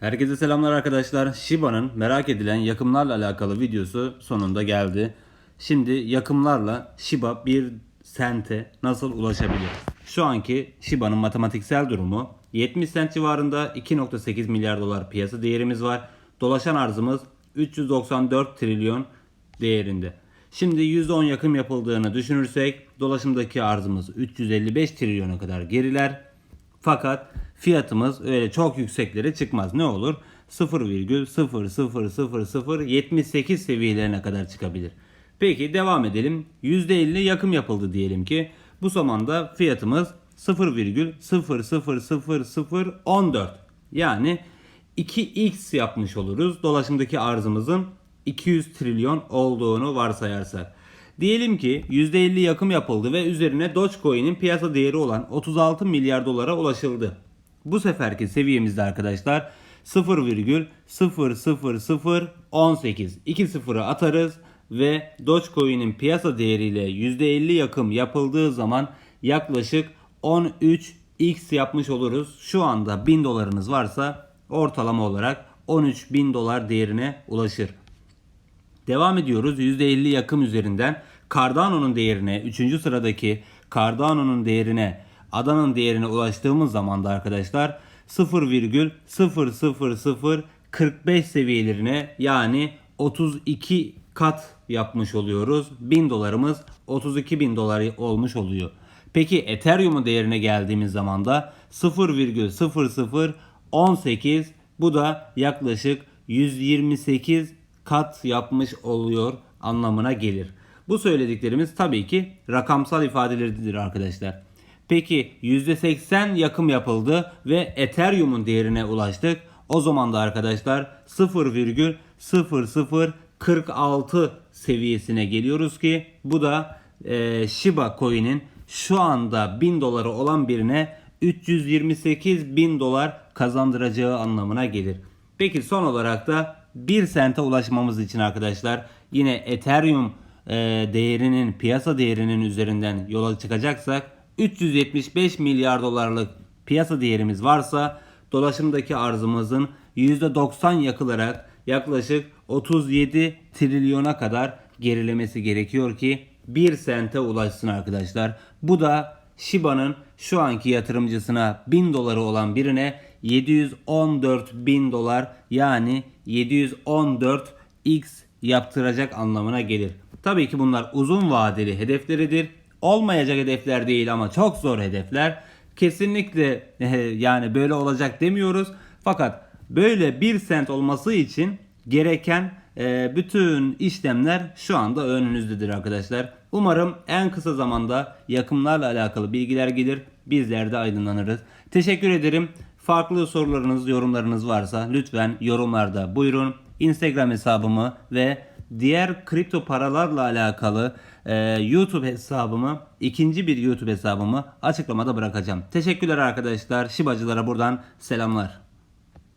Herkese selamlar arkadaşlar. Shiba'nın merak edilen yakımlarla alakalı videosu sonunda geldi. Şimdi yakımlarla Shiba bir sente nasıl ulaşabilir? Şu anki Shiba'nın matematiksel durumu 70 sent civarında 2.8 milyar dolar piyasa değerimiz var. Dolaşan arzımız 394 trilyon değerinde. Şimdi %10 yakım yapıldığını düşünürsek dolaşımdaki arzımız 355 trilyona kadar geriler. Fakat fiyatımız öyle çok yükseklere çıkmaz. Ne olur? 0,00078 seviyelerine kadar çıkabilir. Peki devam edelim. %50 yakım yapıldı diyelim ki. Bu zamanda fiyatımız 0,00014 yani 2x yapmış oluruz. Dolaşımdaki arzımızın 200 trilyon olduğunu varsayarsak. Diyelim ki %50 yakım yapıldı ve üzerine Dogecoin'in piyasa değeri olan 36 milyar dolara ulaşıldı. Bu seferki seviyemizde arkadaşlar 0,00018 2 sıfırı atarız ve Dogecoin'in piyasa değeriyle %50 yakım yapıldığı zaman yaklaşık 13x yapmış oluruz. Şu anda 1000 dolarınız varsa ortalama olarak 13 bin dolar değerine ulaşır. Devam ediyoruz. %50 yakım üzerinden Cardano'nun değerine 3. sıradaki Cardano'nun değerine Adana'nın değerine ulaştığımız zaman da arkadaşlar 0,00045 seviyelerine yani 32 kat yapmış oluyoruz. 1000 dolarımız 32 bin dolar olmuş oluyor. Peki Ethereum'un değerine geldiğimiz zaman da 0,0018 bu da yaklaşık 128 kat yapmış oluyor anlamına gelir. Bu söylediklerimiz tabii ki rakamsal ifadeleridir arkadaşlar. Peki %80 yakım yapıldı ve Ethereum'un değerine ulaştık. O zaman da arkadaşlar 0,0046 seviyesine geliyoruz ki bu da e, Shiba Coin'in şu anda 1000 doları olan birine 328 bin dolar kazandıracağı anlamına gelir. Peki son olarak da 1 sente ulaşmamız için arkadaşlar yine Ethereum e, değerinin piyasa değerinin üzerinden yola çıkacaksak 375 milyar dolarlık piyasa değerimiz varsa dolaşımdaki arzımızın %90 yakılarak yaklaşık 37 trilyona kadar gerilemesi gerekiyor ki 1 sente ulaşsın arkadaşlar. Bu da Shiba'nın şu anki yatırımcısına 1000 doları olan birine 714 bin dolar yani 714x yaptıracak anlamına gelir. Tabii ki bunlar uzun vadeli hedefleridir. Olmayacak hedefler değil ama çok zor hedefler. Kesinlikle yani böyle olacak demiyoruz. Fakat böyle bir sent olması için gereken e, bütün işlemler şu anda önünüzdedir arkadaşlar. Umarım en kısa zamanda yakımlarla alakalı bilgiler gelir. Bizler de aydınlanırız. Teşekkür ederim. Farklı sorularınız, yorumlarınız varsa lütfen yorumlarda buyurun. Instagram hesabımı ve diğer kripto paralarla alakalı e, YouTube hesabımı, ikinci bir YouTube hesabımı açıklamada bırakacağım. Teşekkürler arkadaşlar. Şibacılara buradan selamlar.